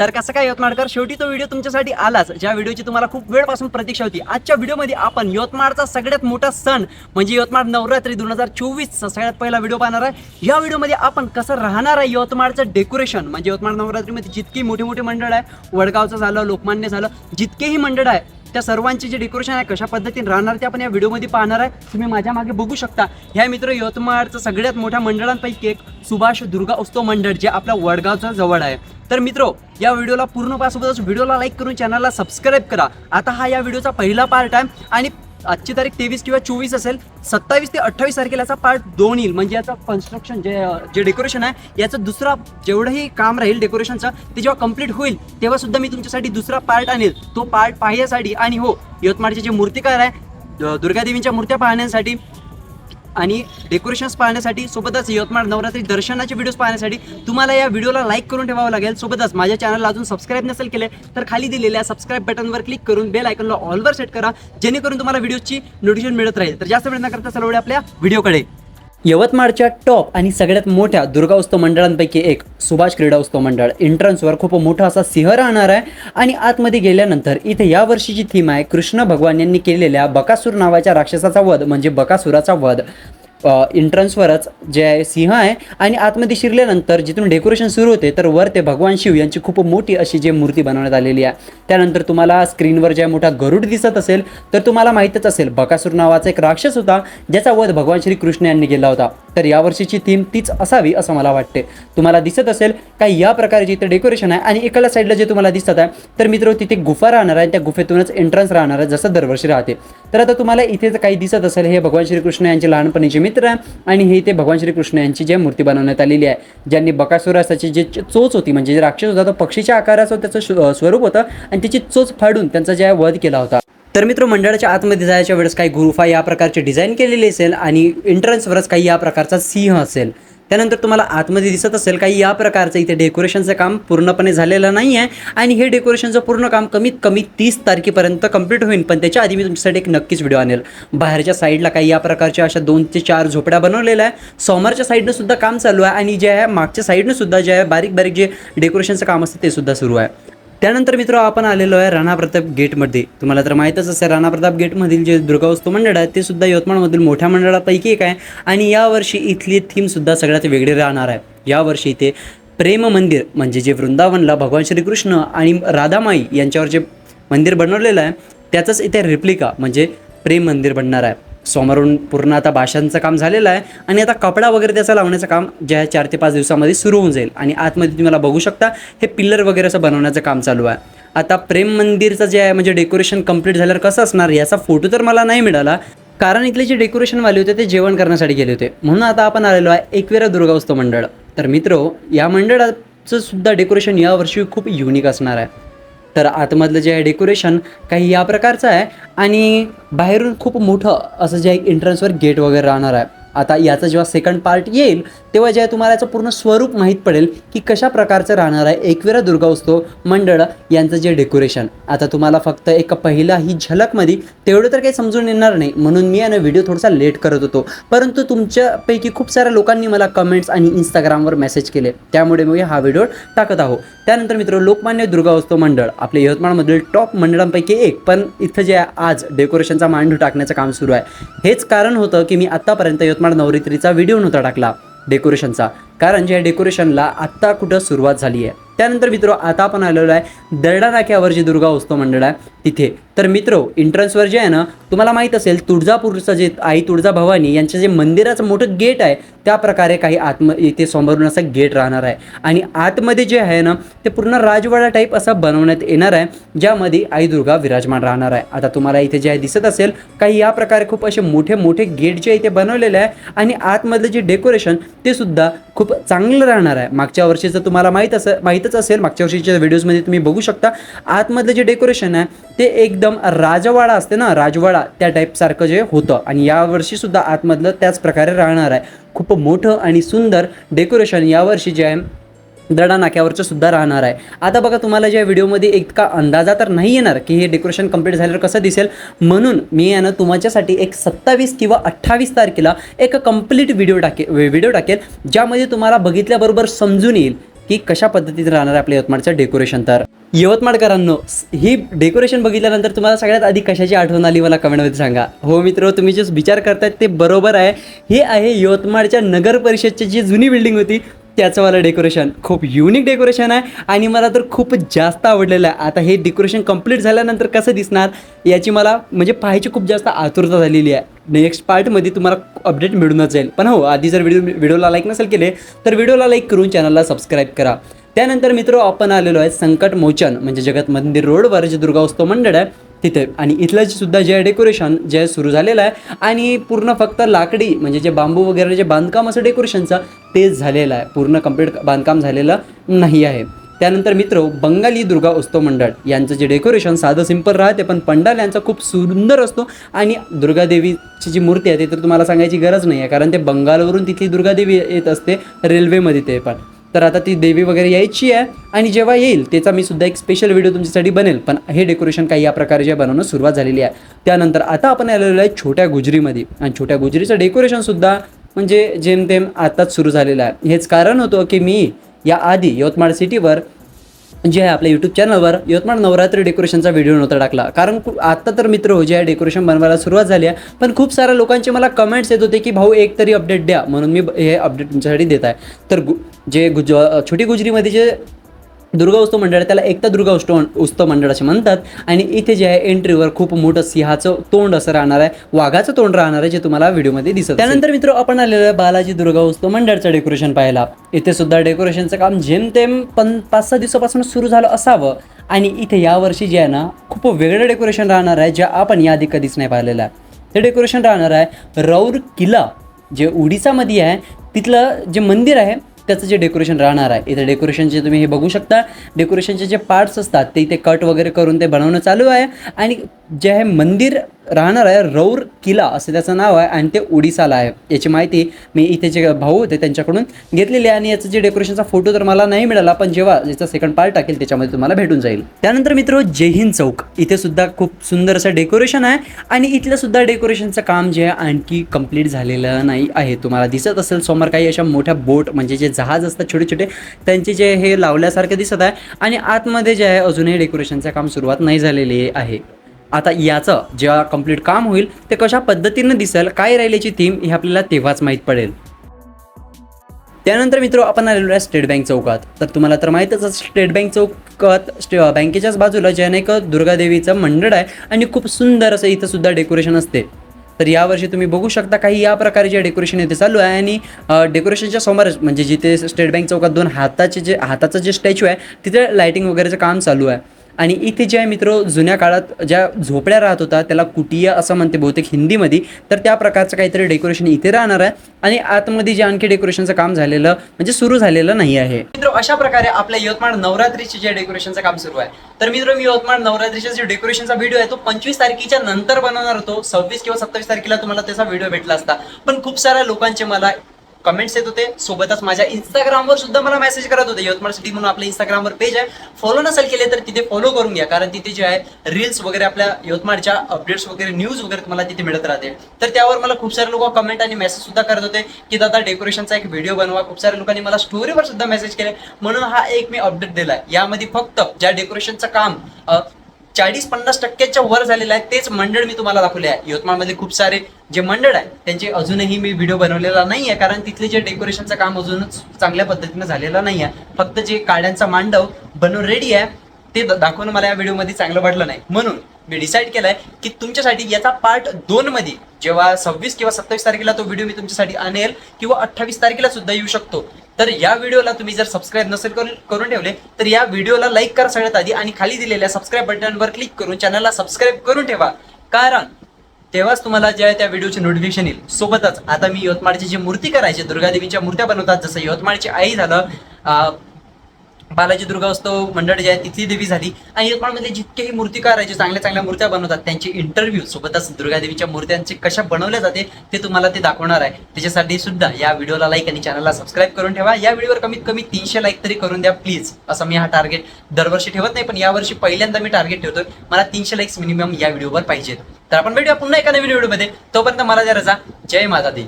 तर कसं काय यवतमाळकर? शेवटी तो व्हिडिओ तुमच्यासाठी आलाच ज्या व्हिडिओची तुम्हाला खूप वेळपासून प्रतीक्षा होती. आजच्या व्हिडिओमध्ये आपण यवतमाळचा सगळ्यात मोठा सण म्हणजे यवतमाळ नवरात्री दोन हजार चोवीसचा सगळ्यात पहिला व्हिडिओ पाहणार आहे. या व्हिडिओमध्ये आपण कसं राहणार आहे यवतमाळचं डेकोरेशन? म्हणजे यवतमाळ नवरात्रीमध्ये जितकी मोठी मोठी मंडळ आहे वडगावचं झालं लोकमान्य झालं जितकेही मंडळ आहे त्या सर्वांचे जे डेकोरेशन आहे कशा पद्धतीने राहणार ते आपण या व्हिडिओमध्ये पाहणार आहे. तुम्ही माझ्या मागे बघू शकता. ह्या मित्र यवतमाळचं सगळ्यात मोठ्या मंडळांपैकी एक सुभाष दुर्गा उत्सव मंडळ जे आपल्या वडगावच्या जवळ आहे. तर मित्रो या व्हिडिओला पूर्ण पासोबतच व्हिडिओला लाईक करून चॅनलला सबस्क्राईब करा. आता हा या व्हिडिओचा पहिला पार्ट आहे आणि आजची तारीख तेवीस किंवा चोवीस असेल सत्तावीस ते अठ्ठावीस तारखेला याचा पार्ट दोन येईल. म्हणजे याचं कन्स्ट्रक्शन जे जे डेकोरेशन आहे याचं दुसरा जेवढंही काम राहील डेकोरेशनचं ते जेव्हा कंप्लीट होईल तेव्हा सुद्धा मी तुमच्यासाठी दुसरा पार्ट आणेल. तो पार्ट पाहण्यासाठी आणि हो यवतमाळचे जे मूर्तिकार आहे दुर्गादेवींच्या मूर्त्या पाहण्यासाठी आणि डेकोरेशन्स पाहण्यासाठी सोबतच यवतमाळ नवरात्री दर्शनाचे व्हिडिओज पाहण्यासाठी तुम्हाला या व्हिडिओला लाईक करून ठेवावं लागेल. सोबतच माझ्या चॅनलला अजून सबस्क्राईब नसेल केले तर खाली दिलेल्या सबस्क्राईब बटनवर क्लिक करून बेल आयकॉनला ऑलवर सेट करा जेणेकरून तुम्हाला व्हिडिओची नोटिफिकेशन मिळत राहील. तर जास्त वेळ न करता सर्व आपल्या व्हिडिओकडे यवतमाळच्या टॉप आणि सगळ्यात मोठ्या दुर्गा उत्सव मंडळांपैकी एक सुभाष क्रीडा उत्सव मंडळ एंट्रन्सवर खूप मोठा असा सिंह राहणार आहे. आणि आतमध्ये गेल्यानंतर इथे या वर्षीची थीम आहे कृष्ण भगवान यांनी केलेल्या बकासूर नावाच्या राक्षसाचा वध म्हणजे बकासुराचा वध. एंट्रन्सवरच जे आहे सिंह आहे. आणि आतमध्ये शिरल्यानंतर जिथून डेकोरेशन सुरू होते तर वर ते भगवान शिव यांची खूप मोठी अशी जे मूर्ती बनवण्यात आलेली आहे. त्यानंतर तुम्हाला स्क्रीनवर ज्या मोठा गरुड दिसत असेल तर तुम्हाला माहीतच असेल बकासूर नावाचा एक राक्षस होता ज्याचा वध भगवान श्री कृष्ण यांनी केला होता. तर यावर्षीची थीम तीच असावी असं मला वाटते. तुम्हाला दिसत असेल काही या प्रकारचे इथे डेकोरेशन आहे आणि एकाला साईडला जे तुम्हाला दिसत आहे तर मित्र तिथे गुफा राहणार आहे त्या गुफेतूनच एंट्रन्स राहणार आहे जसं दरवर्षी राहते. तर आता तुम्हाला इथे जर काही दिसत असेल हे भगवान श्रीकृष्ण यांचे लहानपणीचे मित्र आहे आणि हे ते भगवान श्रीकृष्ण यांची जी मूर्ती बनवण्यात आलेली आहे. ज्यांनी बकासुरासाची जी चोच होती म्हणजे जे राक्षस होता तो पक्षीच्या आकाराचं त्याचं स्वरूप होतं आणि त्याची चोच फाडून त्यांचा जे वध केला होता. तर मित्र मंडळाच्या आतमध्ये जायच्या वेळेस काही गुरुफा या प्रकारचे डिझाईन केलेली असेल आणि एंट्रन्सवरच काही या प्रकारचा सिंह असेल. त्यानंतर तुम्हाला आतमध्ये दिसत असेल काही या प्रकारचं इथे डेकोरेशनचं काम पूर्णपणे झालेलं नाही आहे आणि हे डेकोरेशनचं पूर्ण काम कमीत कमी तीस तारखेपर्यंत कंप्लीट होईल पण त्याच्या आधी मी तुमच्यासाठी एक नक्कीच व्हिडिओ आणेल. बाहेरच्या साईडला काही या प्रकारच्या अशा दोन ते चार झोपड्या बनवलेल्या आहे समोरच्या साईडनं सुद्धा काम चालू आहे. आणि जे आहे मागच्या साईडनं सुद्धा जे आहे बारीक बारीक जे डेकोरेशनचं काम असतं ते सुद्धा सुरू आहे. त्यानंतर मित्र आपण आलेलो आहे राणा प्रताप गेटमध्ये. तुम्हाला तर माहीतच असेल राणा प्रताप गेटमधील जे दुर्गा मंडळ आहे ते सुद्धा यवतमाळमधील मोठ्या मंडळापैकी एक आहे. आणि यावर्षी इथली थीमसुद्धा सगळ्यात वेगळी राहणार आहे. यावर्षी इथे प्रेम मंदिर म्हणजे जे वृंदावनला भगवान श्रीकृष्ण आणि राधामाई यांच्यावर जे मंदिर बनवलेलं आहे त्याचंच इथे रिप्लिका म्हणजे प्रेम मंदिर बनणार आहे. समोरून पूर्ण आता भाषांचं काम झालेलं आहे आणि आता कपडा वगैरे त्याचा लावण्याचं काम जे आहे चार ते पाच दिवसामध्ये सुरू होऊन जाईल. आणि आतमध्ये तुम्ही मला बघू शकता हे पिल्लर वगैरे असं बनवण्याचं काम चालू आहे. आता प्रेम मंदिरचं जे आहे म्हणजे डेकोरेशन कंप्लीट झाल्यावर कसं असणार याचा फोटो तर मला नाही मिळाला. कारण इथले जे डेकोरेशनवाले होते ते जेवण करण्यासाठी गेले होते. म्हणून आता आपण आलेलो आहे एकवेरा दुर्गा उत्सव मंडळ. तर मित्र या मंडळाचं सुद्धा डेकोरेशन यावर्षी खूप युनिक असणार आहे. तर आतमधलं जे आहे डेकोरेशन काही या प्रकारचं आहे. आणि बाहेरून खूप मोठं असं जे आहे एंट्रन्सवर गेट वगैरे राहणार आहे. आता याचा जेव्हा सेकंड पार्ट येईल तेव्हा जे तुम्हाला याचं पूर्ण स्वरूप माहीत पडेल की कशा प्रकारचं राहणार आहे एकविरा दुर्गा उत्सव मंडळ यांचं जे डेकोरेशन आता तुम्हाला फक्त एक पहिला ही झलकमध्ये तेवढं तर काही समजून येणार नाही म्हणून मी यानं व्हिडिओ थोडासा लेट करत होतो. परंतु तुमच्यापैकी खूप साऱ्या लोकांनी मला कमेंट्स आणि इंस्टाग्रामवर मेसेज केले. त्यामुळे मी हा व्हिडिओ टाकत आहो त्यानंतर मित्र लोकमान्य दुर्गा उत्सव मंडळ आपल्या यवतमाळमधील टॉप मंडळांपैकी एक. पण इथं जे आज डेकोरेशनचा मांडू टाकण्याचं काम सुरू आहे. हेच कारण होतं की मी आत्तापर्यंत यवतमाळ नवरात्रीचा व्हिडिओ नव्हता टाकला. डेकोरेशनचा कारण ज्या डेकोरेशनला आत्ता कुठं सुरुवात झाली आहे. त्यानंतर मित्र आता आपण आलेलो आहे दर्डा नाक्यावर जे दुर्गा उत्सव मंडळ आहे तिथे. तर मित्र एंट्रन्सवर जे आहे ना तुम्हाला माहीत असेल तुळजापूरचं जे आई तुळजा भवानी यांचं जे मंदिराचं मोठं गेट आहे त्या प्रकारे काही आतम इथे समोरून असं गेट राहणार आहे. आणि आतमध्ये जे आहे ना ते पूर्ण राजवाडा टाईप असं बनवण्यात येणार आहे ज्यामध्ये आई दुर्गा विराजमान राहणार आहे. आता तुम्हाला इथे जे आहे दिसत असेल काही या प्रकारे खूप असे मोठे मोठे गेट जे इथे बनवलेले आहे आणि आतमधलं जे डेकोरेशन ते सुद्धा खूप खूप चांगलं राहणार आहे. मागच्या वर्षीचं तुम्हाला माहीत असं माहीतच असेल मागच्या वर्षीच्या व्हिडिओजमध्ये तुम्ही बघू शकता. आतमधलं जे डेकोरेशन आहे ते एकदम राजवाडा असते ना राजवाडा त्या टाईपसारखं जे होतं. आणि यावर्षीसुद्धा आतमधलं त्याच प्रकारे राहणार आहे. खूप मोठं आणि सुंदर डेकोरेशन यावर्षी जे आहे दडा नाक्यावरचं सुद्धा राहणार आहे. आता बघा तुम्हाला ज्या व्हिडिओमध्ये इतका अंदाजा तर नाही येणार की हे डेकोरेशन कंप्लीट झाल्यावर कसं दिसेल. म्हणून मी यानं तुमच्यासाठी एक सत्तावीस किंवा अठ्ठावीस तारखेला एक कंप्लीट व्हिडिओ टाके व्हिडिओ टाकेल ज्यामध्ये तुम्हाला बघितल्याबरोबर समजून येईल की कशा पद्धतीत राहणार आहे आपल्या यवतमाळचं डेकोरेशन तर. यवतमाळकरांनो ही डेकोरेशन बघितल्यानंतर तुम्हाला सगळ्यात आधी कशाची आठवण आली मला कमेंटमध्ये सांगा. हो मित्र तुम्ही जे विचार करतायत ते बरोबर आहे. हे आहे यवतमाळच्या नगर परिषदची जी जुनी बिल्डिंग होती त्याचं मला डेकोरेशन खूप युनिक डेकोरेशन आहे. आणि मला तर खूप जास्त आवडलेलं आहे. आता हे डेकोरेशन कंप्लीट झाल्यानंतर कसं दिसणार याची मला म्हणजे पाहायची खूप जास्त आतुरता झालेली आहे. नेक्स्ट पार्टमध्ये तुम्हाला अपडेट मिळूनच जाईल. पण हो आधी जर व्हिडिओ व्हिडिओला लाईक नसेल केले तर व्हिडिओला लाईक करून चॅनलला सबस्क्राईब करा. त्यानंतर मित्र आपण आलेलो आहे संकट मोचन म्हणजे जगत मंदिर रोडवर जे दुर्गा उत्सव मंडळ आहे. तिथे. आणि इथलं जे सुद्धा जे डेकोरेशन जे सुरू झालेलं आहे आणि पूर्ण फक्त लाकडी म्हणजे जे बांबू वगैरे जे बांधकाम असं डेकोरेशनचं तेच झालेलं आहे. पूर्ण कंप्लीट बांधकाम झालेलं नाही आहे. त्यानंतर मित्र बंगाली दुर्गा उत्सव मंडळ यांचं जे डेकोरेशन साधं सिंपल राहते पण पंडाल यांचा खूप सुंदर असतो. आणि दुर्गादेवीची जी मूर्ती आहे ते तर तुम्हाला सांगायची गरज नाही आहे कारण ते बंगालवरून तिथली दुर्गादेवी येत असते रेल्वेमध्ये ते पण. तर आता ती देवी वगैरे यायची आहे आणि जेव्हा येईल त्याचा मी सुद्धा एक स्पेशल व्हिडिओ तुमच्यासाठी बनेल. पण हे डेकोरेशन काही या प्रकारे जे बनवणं सुरुवात झालेली आहे. त्यानंतर आता आपण आलेलो आहे छोट्या गुजरीमध्ये. आणि छोट्या गुजरीचं डेकोरेशनसुद्धा म्हणजे जेमतेम आताच सुरू झालेलं आहे. हेच कारण होतं की मी या आधी यवतमाळ सिटीवर जे आहे आपल्या यूट्यूब चॅनलवर यवतमाळ नवरात्री डेकोरेशनचा व्हिडिओ नव्हता टाकला. कारण आत्ता आता तर मित्र हो जे आहे डेकोरेशन बनवायला सुरुवात झाली आहे. पण खूप साऱ्या लोकांचे मला कमेंट्स येत होते की भाऊ एक तरी अपडेट द्या. म्हणून मी हे अपडेट तुमच्यासाठी देत आहे. तर गु जे गुज छोटी गुजरीमध्ये जे दुर्गा उत्सव मंडळ आहे त्याला एकता दुर्गा उत्सव उत्सव मंडळ असे म्हणतात. आणि इथे जे आहे एंट्रीवर खूप मोठं सिंहाचं तोंड असं राहणार आहे. वाघाचं तोंड राहणार आहे जे तुम्हाला व्हिडिओमध्ये दिसत त्यानंतर मित्र आपण आलेलो आहे बालाजी दुर्गा उत्सव मंडळचं डेकोरेशन पाहायला. इथे सुद्धा डेकोरेशनचं काम जेमतेम पण पाच सहा दिवसापासून सुरू झालं असावं. आणि इथे यावर्षी जे आहे ना खूप वेगळं डेकोरेशन राहणार आहे जे आपण याआधी कधीच नाही पाहिलेलं आहे. ते डेकोरेशन राहणार आहे रौर किल्ला जे उडीसामध्ये आहे. तिथलं जे मंदिर आहे त्याचं जे डेकोरेशन राहणार आहे इथे डेकोरेशनचे तुम्ही हे बघू शकता. डेकोरेशनचे जे पार्ट्स असतात ते इथे कट वगैरे करून ते बनवणं चालू आहे. आणि जे आहे मंदिर राहणार आहे रौर किल्ला असं त्याचं नाव आहे आणि ते ओडिसाला आहे. याची माहिती मी इथे जे भाऊ होते त्यांच्याकडून घेतलेली आहे आणि याचं जे डेकोरेशनचा फोटो तर मला नाही मिळाला पण जेव्हा याचा सेकंड पार्ट टाकेल त्याच्यामध्ये तुम्हाला भेटून जाईल. त्यानंतर मित्र जय हिंद चौक. इथे सुद्धा खूप सुंदर असं डेकोरेशन आहे आणि इथलं सुद्धा डेकोरेशनचं काम जे आहे आणखी कंप्लीट झालेलं नाही आहे. तुम्हाला दिसत असेल समोर काही अशा मोठ्या बोट म्हणजे जे जहाज असतात छोटे छोटे त्यांचे जे हे लावल्यासारखं दिसत आहे आणि आतमध्ये जे आहे अजूनही डेकोरेशनचं काम सुरुवात नाही झालेली आहे. आता याचं जेव्हा कंप्लीट काम होईल ते कशा पद्धतीनं दिसेल काय राहिल्याची थीम हे आपल्याला तेव्हाच माहीत पडेल. त्यानंतर मित्र आपण आलेलो आहे स्टेट बँक चौकात. तर तुम्हाला तर माहीतच स्टेट बँक चौकात स्टे बँकेच्याच बाजूला जे आहे एक दुर्गादेवीचं मंडळ आहे आणि खूप सुंदर असं इथं सुद्धा डेकोरेशन असते. तर यावर्षी तुम्ही बघू शकता काही या प्रकारे जे डेकोरेशन इथे चालू आहे आणि डेकोरेशनच्या समोरच म्हणजे जिथे स्टेट बँक चौकात दोन हाताचे जे हाताचं जे स्टॅच्यू आहे तिथे लाईटिंग वगैरेचं काम चालू आहे. आणि इथे जे आहे मित्र जुन्या काळात ज्या झोपड्या राहत होता त्याला कुटिया असं म्हणते बहुतेक हिंदीमध्ये तर त्या प्रकारचं काहीतरी डेकोरेशन इथे राहणार आहे. आणि आतमध्ये जे आणखी डेकोरेशनचं काम झालेलं म्हणजे सुरू झालेलं नाही आहे. मित्र अशा प्रकारे आपल्या यवतमाळ नवरात्रीचे जे डेकोरेशनचं काम सुरू आहे. तर मित्र मी यवतमाळ नवरात्रीचा जे डेकोरेशनचा व्हिडिओ आहे तो पंचवीस तारखेच्या नंतर बनवणार होतो. सव्वीस किंवा सत्तावीस तारखेला तुम्हाला त्याचा व्हिडिओ भेटला असता. पण खूप साऱ्या लोकांचे मला कमेंट्स येत होते. सोबतच माझ्या इंस्टाग्रामवर सुद्धा मला मेसेज करत होते. यवतमाळ सिटी म्हणून आपलं इंस्टाग्रामवर पेज आहे. फॉलो नसेल केले तर तिथे फॉलो करून घ्या. कारण तिथे जे आहे रील्स वगैरे आपल्या यवतमाळच्या अपडेट्स वगैरे न्यूज वगैरे तुम्हाला तिथे मिळत राहते. तर त्यावर मला खूप सारे लोक कमेंट आणि मेसेज सुद्धा करत होते की दादा डेकोरेशनचा एक व्हिडिओ बनवा. खूप साऱ्या लोकांनी मला स्टोरीवर सुद्धा मेसेज केले. म्हणून हा एक मी अपडेट दिलाय. यामध्ये फक्त ज्या डेकोरेशनचं काम चाळीस पन्नास टक्क्याच्या वर झालेलं आहे. तेच मंडळ मी तुम्हाला दाखवले आहे यवतमाळमध्ये खूप सारे जे मंडळ आहे त्यांचे अजूनही मी व्हिडिओ बनवलेला नाही आहे कारण तिथले जे डेकोरेशनचं काम अजूनच चांगल्या पद्धतीनं झालेलं नाही आहे फक्त जे काड्यांचा मांडव बनवून रेडी आहे ते दाखवून दाखवणं मला या व्हिडिओमध्ये चांगलं वाटलं नाही. म्हणून मी डिसाईड केलाय की तुमच्यासाठी याचा पार्ट दोन मध्ये जेव्हा सव्वीस किंवा सत्तावीस तारखेला तो व्हिडिओ मी तुमच्यासाठी आणेल किंवा अठ्ठावीस तारखेला सुद्धा येऊ शकतो. तर या व्हिडिओला तुम्ही जर सबस्क्राईब नसेल करून ठेवले तर या व्हिडिओला लाईक करा सगळ्यात आधी आणि खाली दिलेल्या सबस्क्राईब बटनवर क्लिक करून चॅनलला सबस्क्राईब करून ठेवा. कारण तेव्हाच तुम्हाला जे आहे त्या व्हिडिओचे नोटिफिकेशन येईल. सोबतच आता मी यवतमाळची जी मूर्ती करायची दुर्गादेवीच्या मूर्त्या बनवतात जसं यवतमाळची आई झालं बालाजी दुर्गा उत्सव मंडळ जे आहे तिथली देवी झाली. आणि यवतमाळमध्ये जितकेही मूर्तिकार आहे जे चांगल्या चांगल्या मूर्त्या बनवतात त्यांचे इंटरव्ह्यू सोबतच दुर्गादेवीच्या मूर्त्यांचे कशा बनवल्या जाते ते तुम्हाला ते दाखवणार आहे. त्याच्यासाठी सुद्धा या व्हिडिओला लाईक आणि चॅनलला सबस्क्राईब करून ठेवा. या व्हिडिओवर कमीत कमी तीनशे लाईक तरी करून द्या प्लीज असं मी हा टार्गेट दरवर्षी ठेवत नाही पण यावर्षी पहिल्यांदा मी टार्गेट ठेवतोय. मला तीनशे लाईक्स मिनिमम या व्हिडिओवर पाहिजेत. तर आपण भेटूया पुन्हा एका नवीन व्हिडिओमध्ये तोपर्यंत मला द्या रजा जय माता दी.